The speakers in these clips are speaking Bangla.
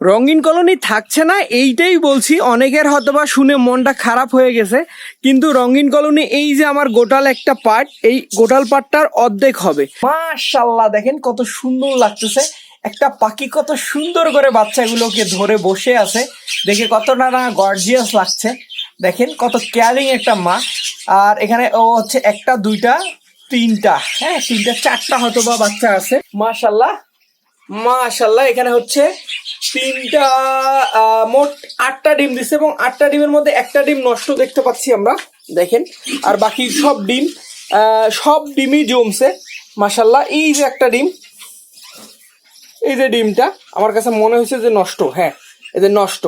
রঙিন কলোনি থাকছে না, এইটাই বলছি। অনেকের হয়তোবা শুনে মনটা খারাপ হয়ে গেছে, কিন্তু রঙিন কলোনি এই যে আমার গোটাল একটা পার্ট, এই গোটাল পার্টটার অর্ধেক হবে। মাশাল্লাহ, দেখেন কত সুন্দর লাগতেছে। একটা পাখি কত সুন্দর করে বাচ্চাগুলোকে ধরে বসে আছে। দেখে কতটা না গর্জিয়াস লাগছে। দেখেন কত কেয়ারিং একটা মা। আর এখানে ও হচ্ছে একটা, দুইটা, তিনটা। হ্যাঁ তিনটা, চারটা হয়তো বা বাচ্চা আছে। মাশাল্লাহ মাশাল্লাহ, এখানে হচ্ছে তিনটা মোট আটটা ডিম দিচ্ছে এবং আটটা ডিমের মধ্যে একটা ডিম নষ্ট দেখতে পাচ্ছি আমরা, দেখেন। আর বাকি সব ডিম সব ডিমই জমছে মাশাল্লাহ এই যে একটা ডিম, এই যে ডিমটা, আমার কাছে মনে হয়েছে যে নষ্ট হ্যাঁ যে নষ্ট।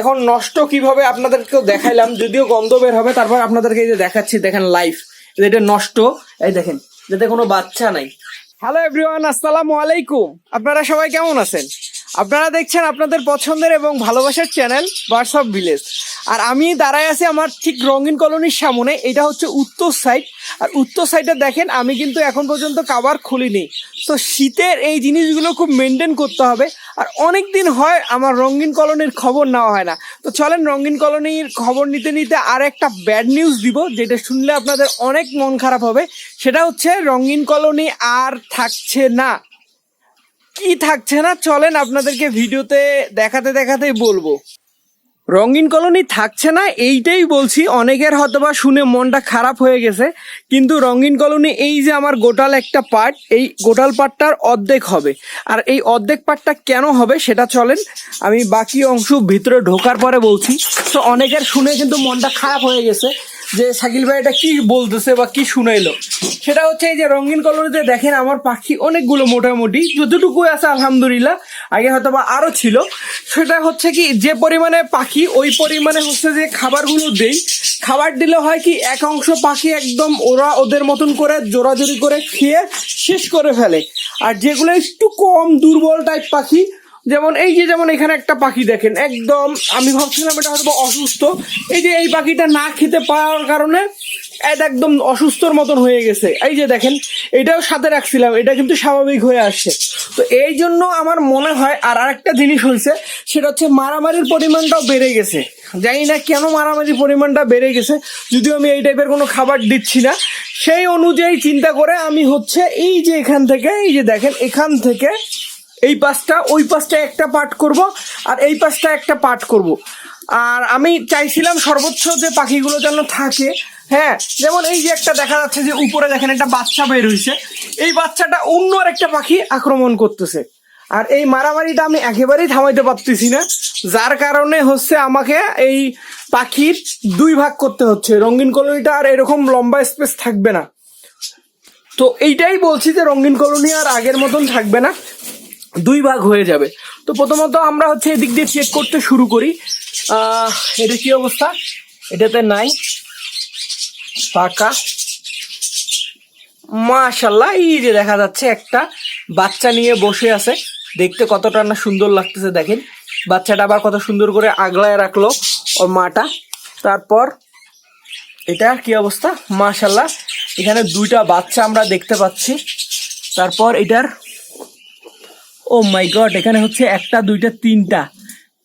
এখন নষ্ট কীভাবে আপনাদেরকেও দেখাইলাম, যদিও গন্ধ বের হবে, তারপর আপনাদেরকে এই যে দেখাচ্ছি, দেখেন লাইভ এটা নষ্ট, এই দেখেন যাতে কোনো বাচ্চা নাই। হ্যালো এভরিওয়ান আসসালামু আলাইকুম। আপনারা সবাই কেমন আছেন? আপনারা দেখছেন আপনাদের পছন্দের এবং ভালোবাসার চ্যানেল হোয়াটসঅ্যাপ ভিলেজ আর আমি দাঁড়ায় আছি আমার ঠিক রঙিন কলোনির সামনে, এটা হচ্ছে উত্তর সাইড আর উত্তর সাইডে দেখেন, আমি কিন্তু এখন পর্যন্ত কাবার খুলিনি। তো শীতের এই জিনিসগুলো খুব মেনটেন করতে হবে। আর অনেক দিন হয় আমার রঙিন কলোনির খবর নেওয়া হয় না। তো চলেন রঙিন কলোনির খবর নিতে নিতে আর একটা ব্যাড নিউজ দিব, যেটা শুনলে আপনাদের অনেক মন খারাপ হবে। সেটা হচ্ছে রঙিন কলোনি আর থাকছে না। কি থাকছে না? চলেন আপনাদেরকে ভিডিওতে দেখাতে দেখাতেই বলব। রঙিন কলোনি থাকছে না, এইটাই বলছি। অনেকের হয়তোবা শুনে মনটা খারাপ হয়ে গেছে। কিন্তু রঙিন কলোনি এই যে আমার গোটাল একটা পার্ট, এই গোটাল পার্টটার অর্ধেক হবে। আর এই অর্ধেক পার্টটা কেন হবে সেটা চলেন, আমি বাকি অংশ ভিতরে ঢোকার পরে বলছি। তো অনেকের শুনে কিন্তু মনটা খারাপ হয়ে গেছে। যে শাকিল ভাই এটা কি বলতেছে বা কি শুনাইলো? সেটা হচ্ছে এই যে রঙিন কলোনিতে দেখেন আমার পাখি অনেকগুলো মোটামুটি যতটুকু আছে আলহামদুলিল্লাহ, আগে হয়তো বা আরও ছিল। সেটা হচ্ছে কি, যে পরিমাণে পাখি, ওই পরিমাণে হচ্ছে যে খাবারগুলো দেই। খাবার দিলে হয় কি, এক অংশ পাখি একদম ওরা ওদের মতন করে জোরাজোরি করে খেয়ে শেষ করে ফেলে। আর যেগুলো একটু কম দুর্বল টাইপ পাখি যেমন এই যে যেমন এখানে একটা পাখি দেখেন, একদম আমি ভাবছিলাম এটা হয়তো অসুস্থ। এই যে এই পাখিটা না খেতে পাওয়ার কারণে এটা একদম অসুস্থর মতন হয়ে গেছে। এই যে দেখেন, এটাও সাথে রাখছিলাম, এটা কিন্তু স্বাভাবিক হয়ে আসছে। তো এই জন্য আমার মনে হয়, আর আরেকটা জিনিস হয়েছে, সেটা হচ্ছে মারামারির পরিমাণটাও বেড়ে গেছে। জানি না কেন মারামারির পরিমাণটা বেড়ে গেছে, যদিও আমি এই টাইপের কোনো খাবার দিচ্ছি না। সেই অনুযায়ী চিন্তা করে আমি হচ্ছে এই যে এখান থেকে, এই যে দেখেন, এখান থেকে এই পাশটা, ওই পাশটা একটা পার্ট করব আর এই পাশটা একটা পার্ট করব। আর আমি চাইছিলাম সর্বোচ্চ যে পাখিগুলো যেন থাকে হ্যাঁ? যেমন এই যে একটা দেখা যাচ্ছে যে উপরে দেখেন একটা বাচ্চা বের হয়েছে এই বাচ্চাটা অন্য আর একটা পাখি আক্রমণ করতেছে। আর এই মারামারিটা আমি একেবারেই থামাইতে পারতেছি না, যার কারণে হচ্ছে আমাকে এই পাখির দুই ভাগ করতে হচ্ছে। রঙিন কলোনিটা আর এরকম লম্বা স্পেস থাকবে না। তো এইটাই বলছি যে রঙিন কলোনি আর আগের মতন থাকবে না। দুই ভাগ হয়ে যাবে। তো প্রথমত আমরা হচ্ছে এদিক দিয়ে চেক করতে শুরু করি। এটা কি অবস্থা? এটাতে নাই। ফাঁকা। মাশাল্লাহ এই যে দেখা যাচ্ছে একটা বাচ্চা নিয়ে বসে আছে। দেখতে কতটা না সুন্দর লাগতেছে, দেখেন। বাচ্চাটা আবার কত সুন্দর করে আগলায় রাখল ওর মাটা। তারপর এটা কি অবস্থা? মাশাল্লাহ এখানে দুইটা বাচ্চা আমরা দেখতে পাচ্ছি। তারপর এটার ও মাই গড এখানে হচ্ছে একটা, দুইটা, তিনটা।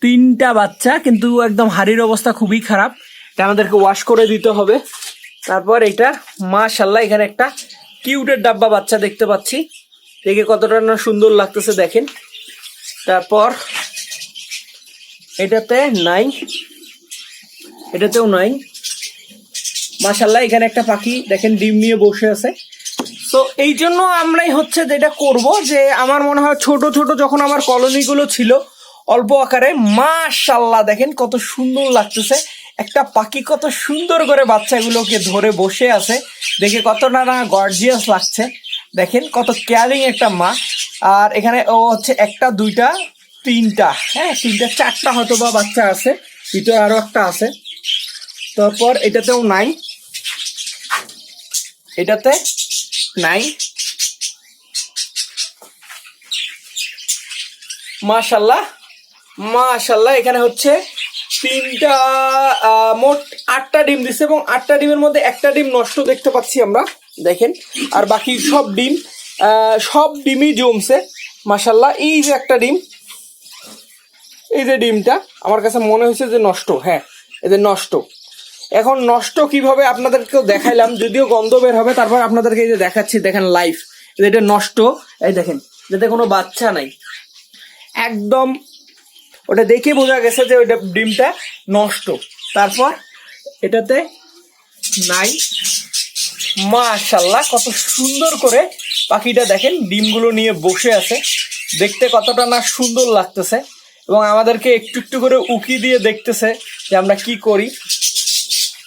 তিনটা বাচ্চা, কিন্তু একদম হাড়ির অবস্থা খুবই খারাপ। এটা আমাদেরকে ওয়াশ করে দিতে হবে। তারপর এটা মাশাল্লাহ এখানে একটা কিউটের ডাব্বা বাচ্চা দেখতে পাচ্ছি। দেখে কতটা না সুন্দর লাগতেছে, দেখেন। তারপর, এটাতে নাই এটাতেও নাই মাশাল্লাহ এখানে একটা পাখি, দেখেন, ডিম নিয়ে বসে আছে। তো এই জন্য আমরাই হচ্ছে যেটা করব যে আমার মনে হয় ছোট ছোট যখন আমার কলোনিগুলো ছিল, অল্প আকারে, মাশাল্লাহ দেখেন কত সুন্দর লাগতেছে। একটা পাখি কত সুন্দর করে বাচ্চাগুলোকে ধরে বসে আছে। দেখে কত না না গর্জিয়াস লাগছে। দেখেন কত কেয়ারিং একটা মা। আর এখানে ও হচ্ছে একটা, দুইটা, তিনটা। হ্যাঁ তিনটা, চারটা হয়তো বা বাচ্চা আছে। ভিতরে আরও একটা আছে। তারপর এটাতেও নাই। এটাতে নাই? মাশাল্লাহ মাশাল্লাহ, এখানে হচ্ছে তিনটা মোট আটটা ডিম দিচ্ছে এবং আটটা ডিমের মধ্যে একটা ডিম নষ্ট দেখতে পাচ্ছি আমরা, দেখেন। আর বাকি সব ডিম সব ডিমই জমছে, মাশাল্লাহ, এই যে একটা ডিম, এই যে ডিমটা, আমার কাছে মনে হয়েছে যে নষ্ট হ্যাঁ এদের নষ্ট। এখন নষ্ট কীভাবে আপনাদেরকেও দেখাইলাম, যদিও গন্ধ বের হবে, তারপর আপনাদেরকে এই যে দেখাচ্ছি, দেখেন লাইফ এটা নষ্ট, এই দেখেন, যাতে কোনো বাচ্চা নাই। একদম, ওটা দেখে বোঝা গেছে যে ওইটা ডিমটা নষ্ট। তারপর এটাতে নাই। মাশাল্লাহ, কত সুন্দর করে পাখিটা দেখেন, ডিমগুলো নিয়ে বসে আছে। দেখতে কতটা না সুন্দর লাগতেছে। এবং আমাদেরকে একটু একটু করে উকি দিয়ে দেখতেছে যে আমরা কি করি।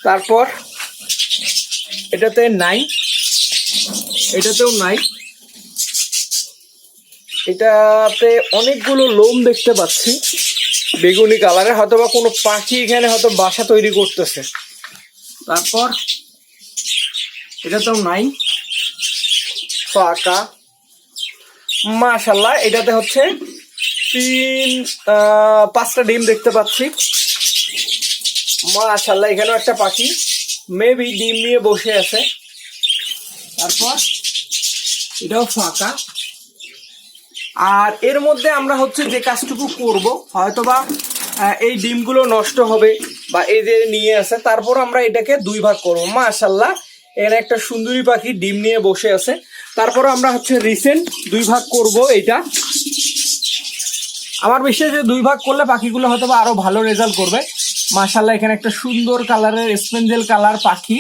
তারপর এটাতে নাই, এটাতেও নাই। এটাতে অনেকগুলো লোম দেখতে পাচ্ছি, বেগুনি কালারের হয়তো বা কোনো পাখি এখানে হয়তো বাসা তৈরি করতেছে। তারপর এটাতেও নাই। ফাঁকা। মাশাল্লাহ এটাতে হচ্ছে তিন পাঁচটা ডিম দেখতে পাচ্ছি। মাশাল্লাহ এখানেও একটা পাখি। মেবি ডিম নিয়ে বসে আছে। তারপর এটাও ফাঁকা। আর এর মধ্যে আমরা হচ্ছে যে কাজটুকু করব, হয়তোবা এই ডিমগুলো নষ্ট হবে বা এই যে নিয়ে আছে, তারপর আমরা এটাকে দুই ভাগ করব। মাশাল্লাহ এখানে একটা সুন্দরী পাখি ডিম নিয়ে বসে আছে। তারপর আমরা হচ্ছে রিসেন্ট দুই ভাগ করব এটা আমার বিশ্বাস যে দুই ভাগ করলে পাখিগুলো হয়তো বা আরও ভালো রেজাল্ট করবে। মাশাল্লাহ এখানে একটা সুন্দর কালারের স্পেঞ্জেল কালার পাখি,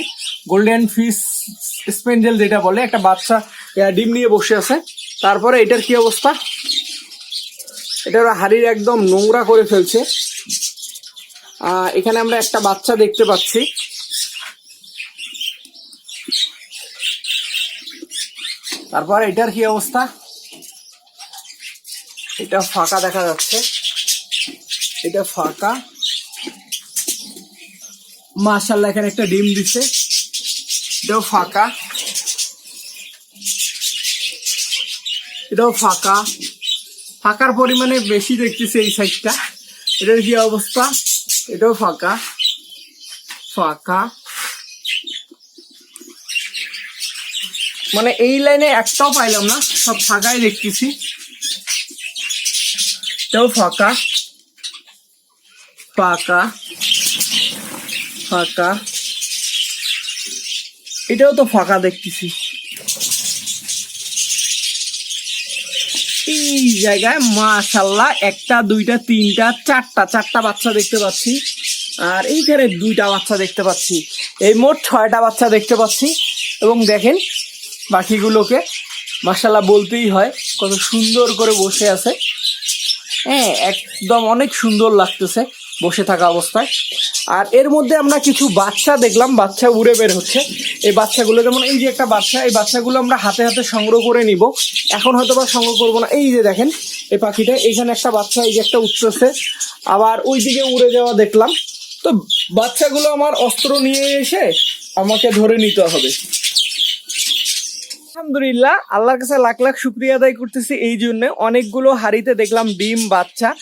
গোল্ডেন ফিস স্পেঞ্জেল যেটা বলে, একটা বাচ্চা ডিম নিয়ে বসে আছে। তারপরে এটার কি অবস্থা? এটার হাড়ির একদম নোংরা করে ফেলছে। এখানে আমরা একটা বাচ্চা দেখতে পাচ্ছি। তারপর এটার কি অবস্থা? এটা ফাঁকা দেখা যাচ্ছে। এটা ফাঁকা। মাশাল্লাহ এখানে একটা ডিম দিছে। এটাও ফাঁকা। এটাও ফাঁকা। ফাঁকার পরিমাণে বেশি দেখতেছি এই সাইডটা এটার কি অবস্থা? এটাও ফাঁকা। ফাঁকা। মানে এই লাইনে একটাও পাইলাম না, সব ফাঁকাই দেখতেছি। এটাও ফাঁকা। ফাঁকা। ফাঁকা। এটাও তো ফাঁকা দেখতেছি। এই জায়গায় মাশাল্লাহ একটা, দুইটা, তিনটা, চারটা চারটা বাচ্চা দেখতে পাচ্ছি। আর এইখানে দুইটা বাচ্চা দেখতে পাচ্ছি। এই মোট ছয়টা বাচ্চা দেখতে পাচ্ছি। এবং দেখেন পাখিগুলোকে মাশাল্লাহ বলতেই হয়, কত সুন্দর করে বসে আছে। হ্যাঁ একদম অনেক সুন্দর লাগতেছে বসে থাকা অবস্থায়। আর এর মধ্যে আমরা কিছু বাচ্চা দেখলাম, বাচ্চা উড়ে বের হচ্ছে। এই বাচ্চাগুলো যেমন এই যে একটা বাচ্চা, এই বাচ্চাগুলো আমরা হাতে হাতে সংগ্রহ করে নিব। এখন হয়তো বা সংগ্রহ করব না। এই যে দেখেন, এই পাখিটা, এইখানে একটা বাচ্চা, এই যে একটা উঠতেছে। আবার ওই দিকে উড়ে যাওয়া দেখলাম। তো বাচ্চাগুলো আমার অস্ত্র নিয়ে এসে আমাকে ধরে নিতে হবে। আলহামদুলিল্লাহ, আল্লাহর কাছে লাখ লাখ শুক্রিয়া আদায় করতেছি। এই জন্য অনেকগুলো হাড়িতে দেখলাম ডিম বাচ্চা।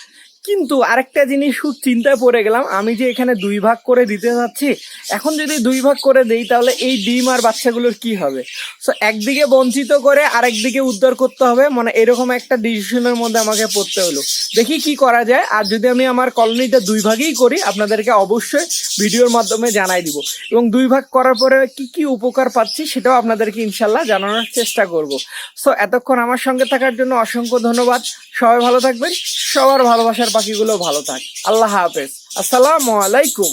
কিন্তু আরেকটা জিনিস খুব চিন্তায় পড়ে গেলাম। আমি যে এখানে দুই ভাগ করে দিতে যাচ্ছি, এখন যদি দুই ভাগ করে দেই তাহলে এই ডিম আর বাচ্চাগুলোর কি হবে? সো একদিকে বঞ্চিত করে আরেকদিকে উদ্ধার করতে হবে মানে এরকম একটা ডিসিশনের মধ্যে আমাকে পড়তে হলো। দেখি কি করা যায়, আর যদি আমি আমার কলোনিটা দুই ভাগেই করি, আপনাদেরকে অবশ্যই ভিডিওর মাধ্যমে জানাই দিব। এবং দুই ভাগ করার পরে কি কি উপকার পাচ্ছি সেটাও আপনাদেরকে ইনশাল্লাহ জানানোর চেষ্টা করব। সো এতক্ষণ আমার সঙ্গে থাকার জন্য অসংখ্য ধন্যবাদ। সবাই ভালো থাকবেন সবার ভালোবাসার পাখিগুলো ভালো থাক। আল্লাহ হাফেজ। আসসালামু আলাইকুম।